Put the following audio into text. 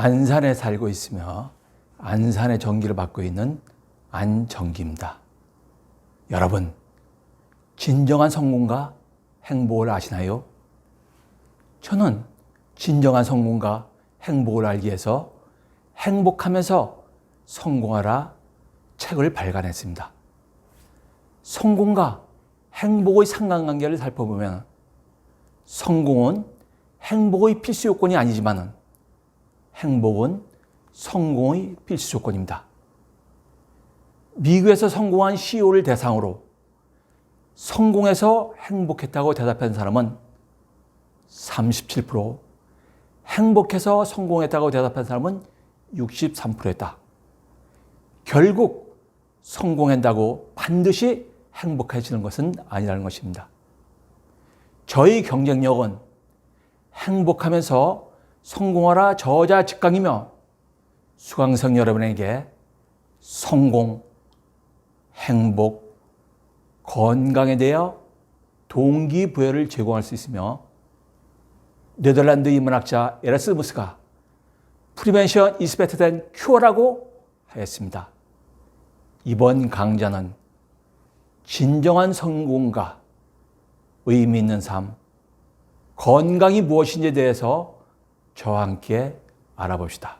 안산에 살고 있으며 안산의 전기를 받고 있는 안정기입니다. 여러분, 진정한 성공과 행복을 아시나요? 저는 진정한 성공과 행복을 알기 위해서 행복하면서 성공하라 책을 발간했습니다. 성공과 행복의 상관관계를 살펴보면 성공은 행복의 필수 요건이 아니지만은 행복은 성공의 필수 조건입니다. 미국에서 성공한 CEO를 대상으로 성공해서 행복했다고 대답한 사람은 37%, 행복해서 성공했다고 대답한 사람은 63%였다. 결국 성공한다고 반드시 행복해지는 것은 아니라는 것입니다. 저희 경쟁력은 행복하면서 성공하라 저자 직강이며 수강생 여러분에게 성공, 행복, 건강에 대하여 동기부여를 제공할 수 있으며 네덜란드 인문학자 에라스무스가 프리벤션 이스 베터 된 큐어라고 하였습니다. 이번 강좌는 진정한 성공과 의미 있는 삶, 건강이 무엇인지에 대해서 저와 함께 알아봅시다.